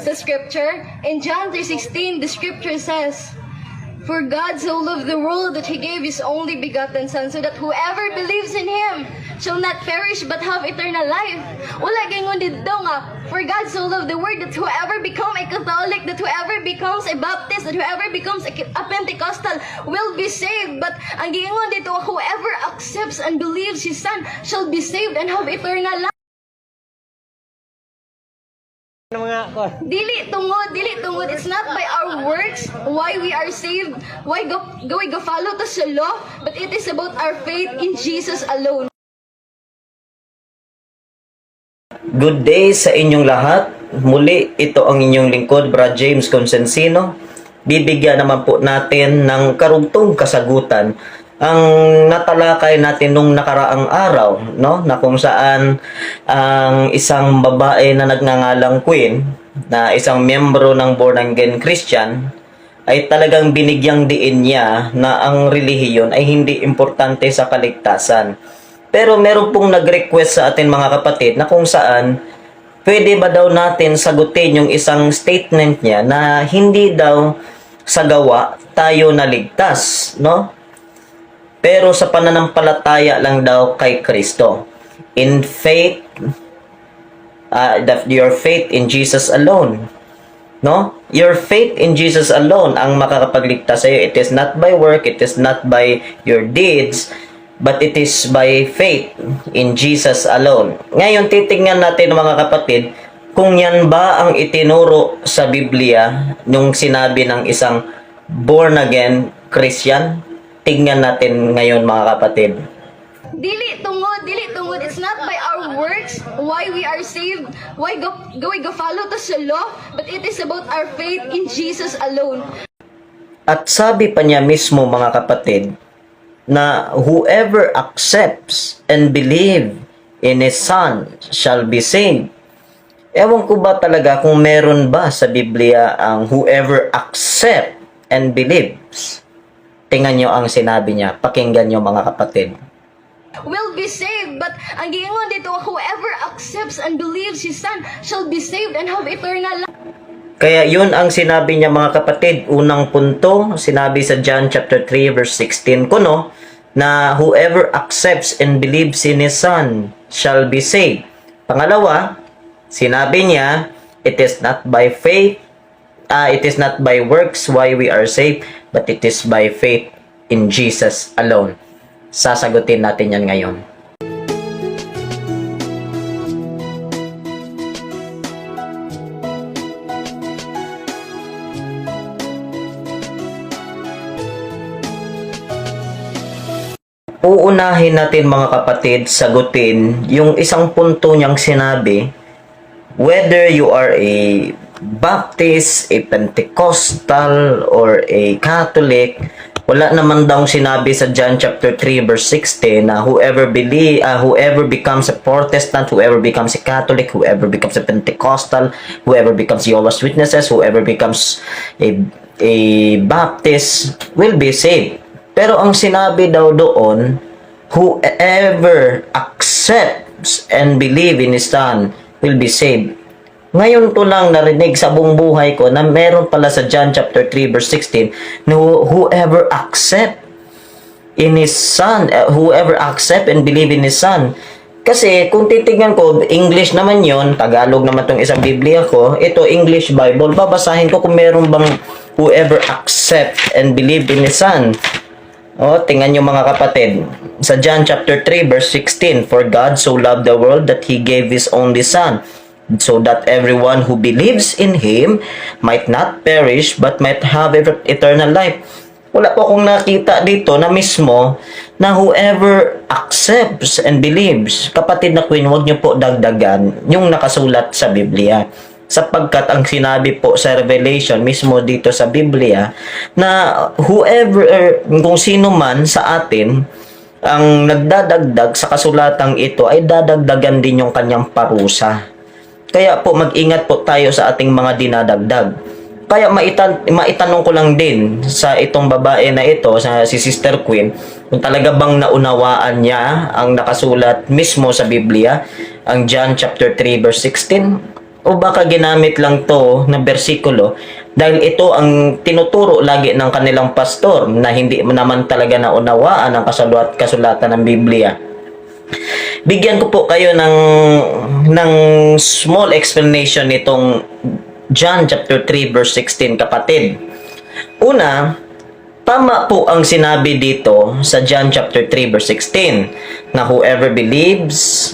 sa scripture. In John 3.16, the scripture says, For God so loved the world that He gave His only begotten Son, so that whoever believes in Him shall not perish but have eternal life. Wala gingon dito nga, for God so loved the world that whoever become a Catholic, that whoever becomes a Baptist, that whoever becomes a, Pentecostal will be saved. But ang gingon dito, whoever accepts and believes His Son shall be saved and have eternal life. Mga kon? Dili tungod, dili tungod. It's not by our works why we are saved, why go, go we go follow to sa law, but it is about our faith in Jesus alone. Good day sa inyong lahat. Muli, ito ang inyong lingkod, Brad James Consensino. Bibigyan naman po natin ng karugtong kasagutan ang natalakay natin nung nakaraang araw, no? Na kung saan ang isang babae na nagngangalang Queen, na isang miyembro ng Born Again Christian, ay talagang binigyang diin niya na ang relihiyon ay hindi importante sa kaligtasan. Pero meron pong nag-request sa atin mga kapatid na kung saan pwede ba daw natin sagutin yung isang statement niya na hindi daw sa gawa tayo naligtas, no? Pero sa pananampalataya lang daw kay Kristo. In faith, uh, your faith in Jesus alone. No? Your faith in Jesus alone ang makakapagligtas sa iyo. It is not by work, it is not by your deeds, but it is by faith in Jesus alone. Ngayon, titingnan natin mga kapatid, kung yan ba ang itinuro sa Biblia nung sinabi ng isang born again Christian? Tingnan natin ngayon mga kapatid. Dili tungod, dili tungod. It's not by our works why we are saved, why go, go go follow to sa law, but it is about our faith in Jesus alone. At sabi pa niya mismo mga kapatid na whoever accepts and believe in His Son shall be saved. Ewan ko ba talaga kung meron ba sa Biblia ang whoever accept and believes. Tingnan nyo ang sinabi niya. Pakinggan nyo mga kapatid. Will be saved, but ang gingon dito, whoever accepts and believes His Son shall be saved and have eternal life. Kaya yun ang sinabi niya mga kapatid. Unang punto, sinabi sa John chapter 3 verse 16 ko no, na whoever accepts and believes in His Son shall be saved. Pangalawa, sinabi niya, it is not by faith, ah, it is not by works why we are saved, but it is by faith in Jesus alone. Sasagutin natin yan ngayon. Uunahin natin mga kapatid sagutin yung isang punto niyang sinabi whether you are a Baptist, a Pentecostal, or a Catholic, wala naman daw sinabi sa John chapter 3 verse 16 na whoever believe, uh, whoever becomes a Protestant, whoever becomes a Catholic, whoever becomes a Pentecostal, whoever becomes Jehovah's Witnesses, whoever becomes a, a Baptist will be saved. Pero ang sinabi daw doon, whoever accepts and believe in His Son will be saved. Ngayon ko lang narinig sa buong buhay ko na meron pala sa John chapter 3 verse 16 na who- whoever accept in His Son, uh, whoever accept and believe in His Son. Kasi kung titignan ko, English naman yon Tagalog naman tong isang Biblia ko, ito English Bible, babasahin ko kung meron bang whoever accept and believe in His Son. O, tingnan nyo mga kapatid. Sa John chapter 3 verse 16, For God so loved the world that He gave His only Son, so that everyone who believes in Him might not perish but might have eternal life. Wala po akong nakita dito na mismo na whoever accepts and believes, kapatid na Queen, huwag nyo po dagdagan yung nakasulat sa Biblia sapagkat ang sinabi po sa Revelation mismo dito sa Biblia na whoever er, kung sino man sa atin ang nagdadagdag sa kasulatang ito ay dadagdagan din yung kanyang parusa. Kaya po mag-ingat po tayo sa ating mga dinadagdag. Kaya maitan maitanong ko lang din sa itong babae na ito, sa si Sister Queen, kung talaga bang naunawaan niya ang nakasulat mismo sa Biblia, ang John chapter 3 verse 16 O baka ginamit lang to na bersikulo dahil ito ang tinuturo lagi ng kanilang pastor na hindi naman talaga naunawaan ang kasulat, kasulatan ng Biblia. Bigyan ko po kayo ng ng small explanation nitong John chapter 3 verse 16 kapatid. Una, tama po ang sinabi dito sa John chapter 3 verse 16 na whoever believes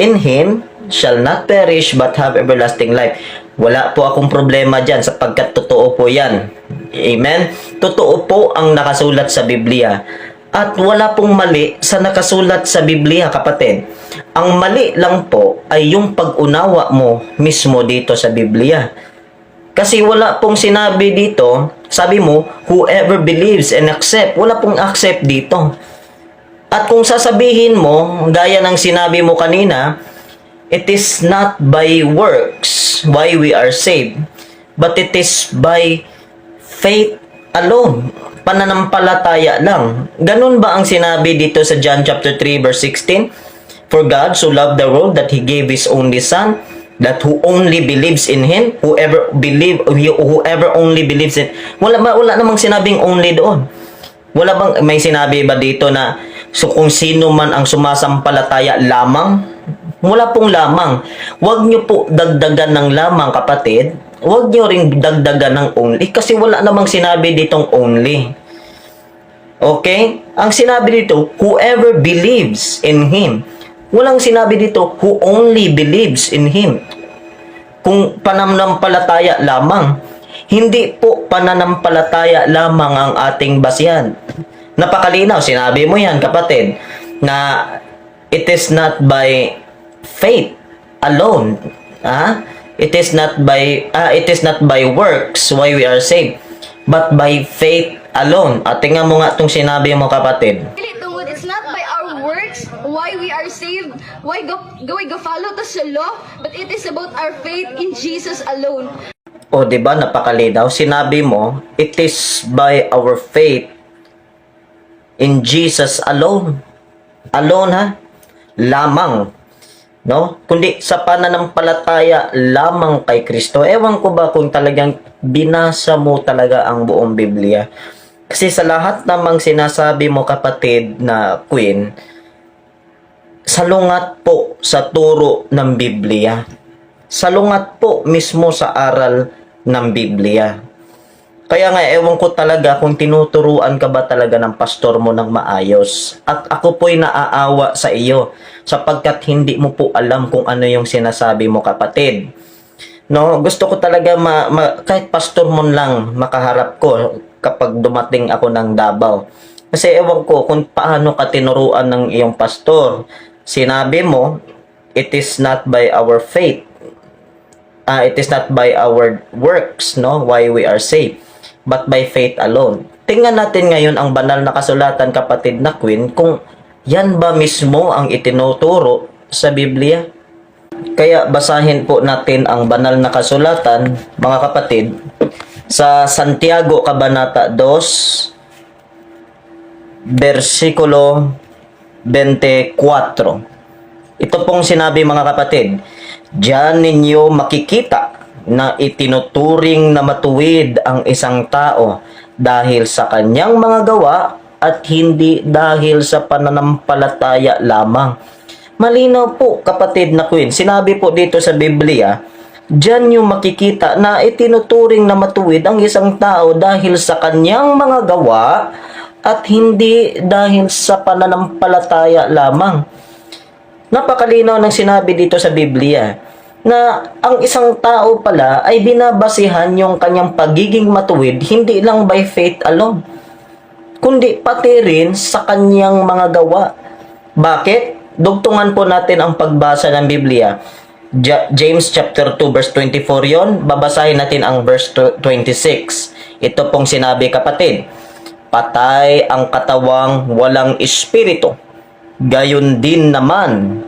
in him shall not perish but have everlasting life. Wala po akong problema dyan sapagkat totoo po yan. Amen? Totoo po ang nakasulat sa Biblia. At wala pong mali sa nakasulat sa Biblia, kapatid. Ang mali lang po ay yung pag-unawa mo mismo dito sa Biblia. Kasi wala pong sinabi dito, sabi mo, whoever believes and accept. Wala pong accept dito. At kung sasabihin mo, gaya ng sinabi mo kanina, it is not by works why we are saved, but it is by faith alone. Pananampalataya lang. Ganun ba ang sinabi dito sa John chapter 3 verse 16? For God so loved the world that He gave His only Son, that who only believes in Him, whoever believe, whoever only believes in, wala ba, wala namang sinabing only doon. Wala bang may sinabi ba dito na so kung sino man ang sumasampalataya lamang? Wala pong lamang. Huwag niyo po dagdagan ng lamang kapatid. Huwag niyo ring dagdagan ng only kasi wala namang sinabi ditong only. Okay? Ang sinabi dito, whoever believes in Him. Walang sinabi dito, who only believes in Him. Kung pananampalataya lamang. Hindi po pananampalataya lamang ang ating basihan. Napakalinaw, sinabi mo yan kapatid, na it is not by faith alone. Ah? It is not by ah, it is not by works why we are saved, but by faith alone. At tingnan mo nga itong sinabi mo kapatid. It's not by our works why we are saved, why go, go we go follow to sa law, but it is about our faith in Jesus alone. O, di ba napakalinaw? Sinabi mo, it is by our faith in Jesus alone. Alone ha? Lamang. No? Kundi sa pananampalataya lamang kay Kristo. Ewan ko ba kung talagang binasa mo talaga ang buong Biblia. Kasi sa lahat namang sinasabi mo kapatid na queen, salungat po sa turo ng Biblia. Salungat po mismo sa aral ng Biblia. Kaya nga, ewan ko talaga kung tinuturuan ka ba talaga ng pastor mo ng maayos. At ako po'y naaawa sa iyo sapagkat hindi mo po alam kung ano yung sinasabi mo kapatid. No, gusto ko talaga ma, ma- kahit pastor mo lang makaharap ko kapag dumating ako ng Davao. Kasi ewan ko kung paano ka tinuruan ng iyong pastor. Sinabi mo, it is not by our faith. Ah, it is not by our works, no, why we are saved, but by faith alone. Tingnan natin ngayon ang banal na kasulatan, kapatid na Queen, kung yan ba mismo ang itinuturo sa Biblia? Kaya basahin po natin ang banal na kasulatan, mga kapatid, sa Santiago Kabanata 2, versikulo 24. Ito pong sinabi mga kapatid, Diyan ninyo makikita na itinuturing na matuwid ang isang tao dahil sa kanyang mga gawa at hindi dahil sa pananampalataya lamang. Malinaw po kapatid na Queen, sinabi po dito sa Biblia, Diyan nyo makikita na itinuturing na matuwid ang isang tao dahil sa kanyang mga gawa at hindi dahil sa pananampalataya lamang. Napakalinaw ng sinabi dito sa Biblia na ang isang tao pala ay binabasihan yung kanyang pagiging matuwid hindi lang by faith alone, kundi pati rin sa kanyang mga gawa. Bakit? Dugtungan po natin ang pagbasa ng Biblia. Ja- James chapter 2 verse 24 yon. Babasahin natin ang verse 26. Ito pong sinabi kapatid. Patay ang katawang walang espiritu. Gayon din naman,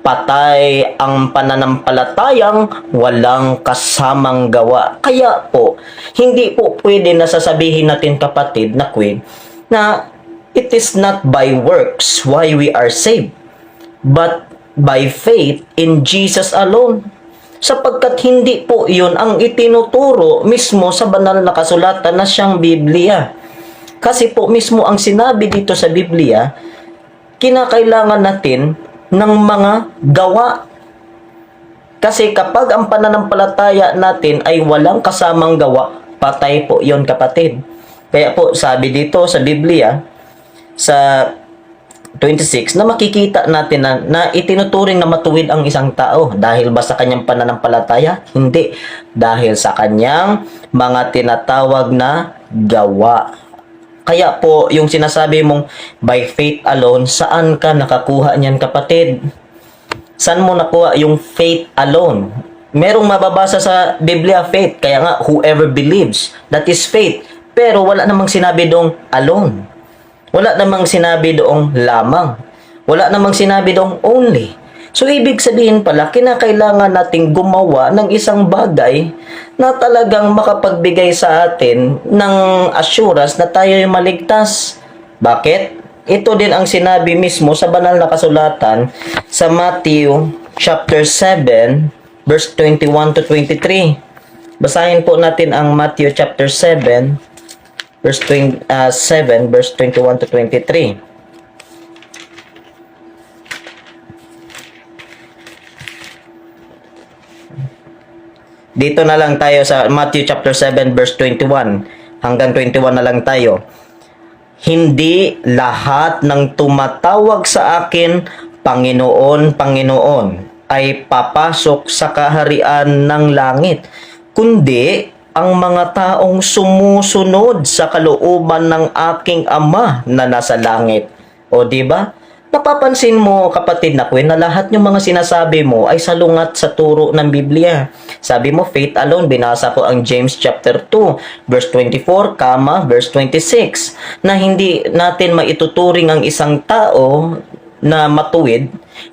patay ang pananampalatayang walang kasamang gawa. Kaya po, hindi po pwede na sasabihin natin kapatid na queen na it is not by works why we are saved, but by faith in Jesus alone. sapagkat hindi po yun ang itinuturo mismo sa banal na kasulatan na siyang Biblia. Kasi po mismo ang sinabi dito sa Biblia, kinakailangan natin ng mga gawa. Kasi kapag ang pananampalataya natin ay walang kasamang gawa, patay po yon kapatid. Kaya po sabi dito sa Biblia, sa 26 na makikita natin na, na itinuturing na matuwid ang isang tao dahil ba sa kanyang pananampalataya? Hindi. Dahil sa kanyang mga tinatawag na gawa. Kaya po, yung sinasabi mong by faith alone, saan ka nakakuha niyan kapatid? Saan mo nakuha yung faith alone? Merong mababasa sa Biblia faith, kaya nga whoever believes, that is faith. Pero wala namang sinabi dong alone. Wala namang sinabi doong lamang. Wala namang sinabi doong only. So, ibig sabihin pala, kinakailangan nating gumawa ng isang bagay na talagang makapagbigay sa atin ng assurance na tayo ay maligtas. Bakit? Ito din ang sinabi mismo sa banal na kasulatan sa Matthew chapter 7 verse 21 to 23. Basahin po natin ang Matthew chapter 7 verse 20, uh, 7 verse 21 to 23. Dito na lang tayo sa Matthew chapter 7 verse 21 hanggang 21 na lang tayo. Hindi lahat ng tumatawag sa akin, Panginoon, Panginoon, ay papasok sa kaharian ng langit, kundi ang mga taong sumusunod sa kalooban ng aking Ama na nasa langit. O di ba? Napapansin mo kapatid na Queen na lahat ng mga sinasabi mo ay salungat sa turo ng Biblia. Sabi mo faith alone, binasa ko ang James chapter 2 verse 24, comma, verse 26 na hindi natin maituturing ang isang tao na matuwid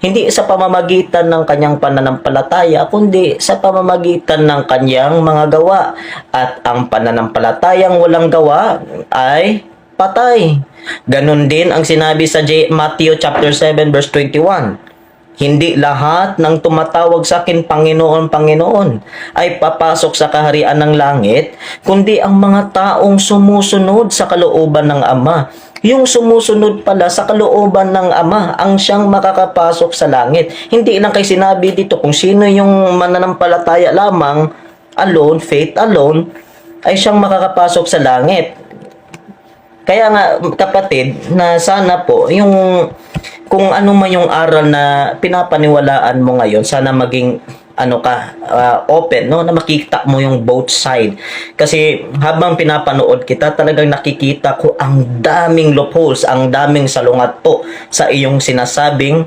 hindi sa pamamagitan ng kanyang pananampalataya kundi sa pamamagitan ng kanyang mga gawa at ang pananampalatayang walang gawa ay patay. Ganon din ang sinabi sa J- Matthew chapter 7 verse 21. Hindi lahat ng tumatawag sa akin Panginoon, Panginoon ay papasok sa kaharian ng langit, kundi ang mga taong sumusunod sa kalooban ng Ama. Yung sumusunod pala sa kalooban ng Ama ang siyang makakapasok sa langit. Hindi lang kay sinabi dito kung sino yung mananampalataya lamang, alone, faith alone, ay siyang makakapasok sa langit. Kaya nga kapatid na sana po yung kung ano man yung aral na pinapaniwalaan mo ngayon sana maging ano ka uh, open no? Na makita mo yung both side. Kasi habang pinapanood kita talagang nakikita ko ang daming loopholes ang daming salungat po sa iyong sinasabing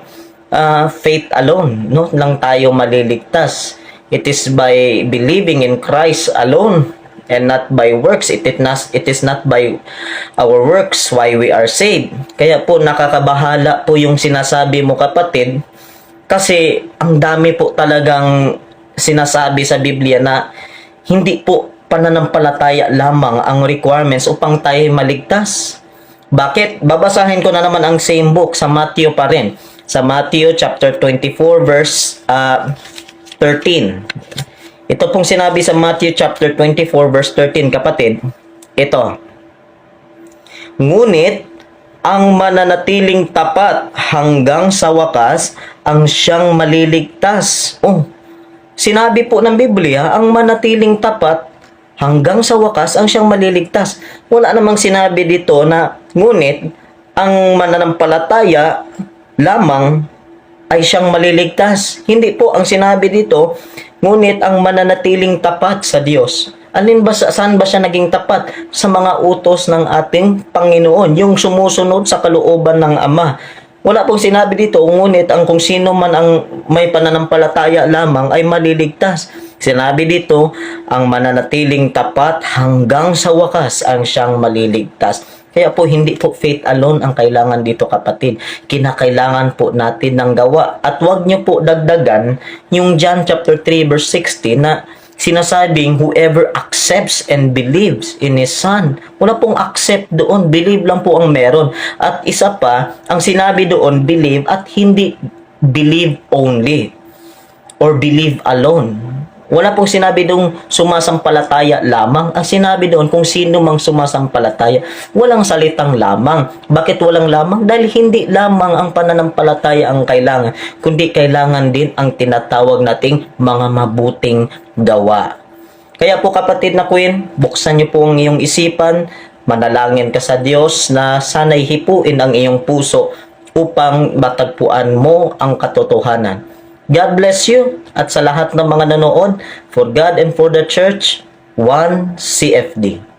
uh, faith alone no? Lang tayo maliligtas. It is by believing in Christ alone and not by works. It is not, it is not by our works why we are saved. Kaya po nakakabahala po yung sinasabi mo kapatid kasi ang dami po talagang sinasabi sa Biblia na hindi po pananampalataya lamang ang requirements upang tayo maligtas. Bakit? Babasahin ko na naman ang same book sa Matthew pa rin. Sa Matthew chapter 24 verse uh, 13. Ito pong sinabi sa Matthew chapter 24 verse 13 kapatid. Ito. Ngunit ang mananatiling tapat hanggang sa wakas ang siyang maliligtas. Oh, sinabi po ng Biblia, ang manatiling tapat hanggang sa wakas ang siyang maliligtas. Wala namang sinabi dito na ngunit ang mananampalataya lamang ay siyang maliligtas. Hindi po ang sinabi dito, ngunit ang mananatiling tapat sa Diyos. Alin ba sa saan ba siya naging tapat sa mga utos ng ating Panginoon, yung sumusunod sa kalooban ng Ama. Wala pong sinabi dito, ngunit ang kung sino man ang may pananampalataya lamang ay maliligtas. Sinabi dito, ang mananatiling tapat hanggang sa wakas ang siyang maliligtas. Kaya po hindi po faith alone ang kailangan dito kapatid. Kinakailangan po natin ng gawa. At wag niyo po dagdagan yung John chapter 3 verse 60 na sinasabing whoever accepts and believes in His Son. Wala pong accept doon, believe lang po ang meron. At isa pa, ang sinabi doon, believe at hindi believe only or believe alone. Wala pong sinabi doon sumasampalataya lamang. Ang sinabi doon kung sino mang sumasampalataya. Walang salitang lamang. Bakit walang lamang? Dahil hindi lamang ang pananampalataya ang kailangan, kundi kailangan din ang tinatawag nating mga mabuting gawa. Kaya po kapatid na Queen, buksan niyo po ang iyong isipan, manalangin ka sa Diyos na sana'y hipuin ang iyong puso upang matagpuan mo ang katotohanan. God bless you at sa lahat ng mga nanood, for God and for the church, one CFD.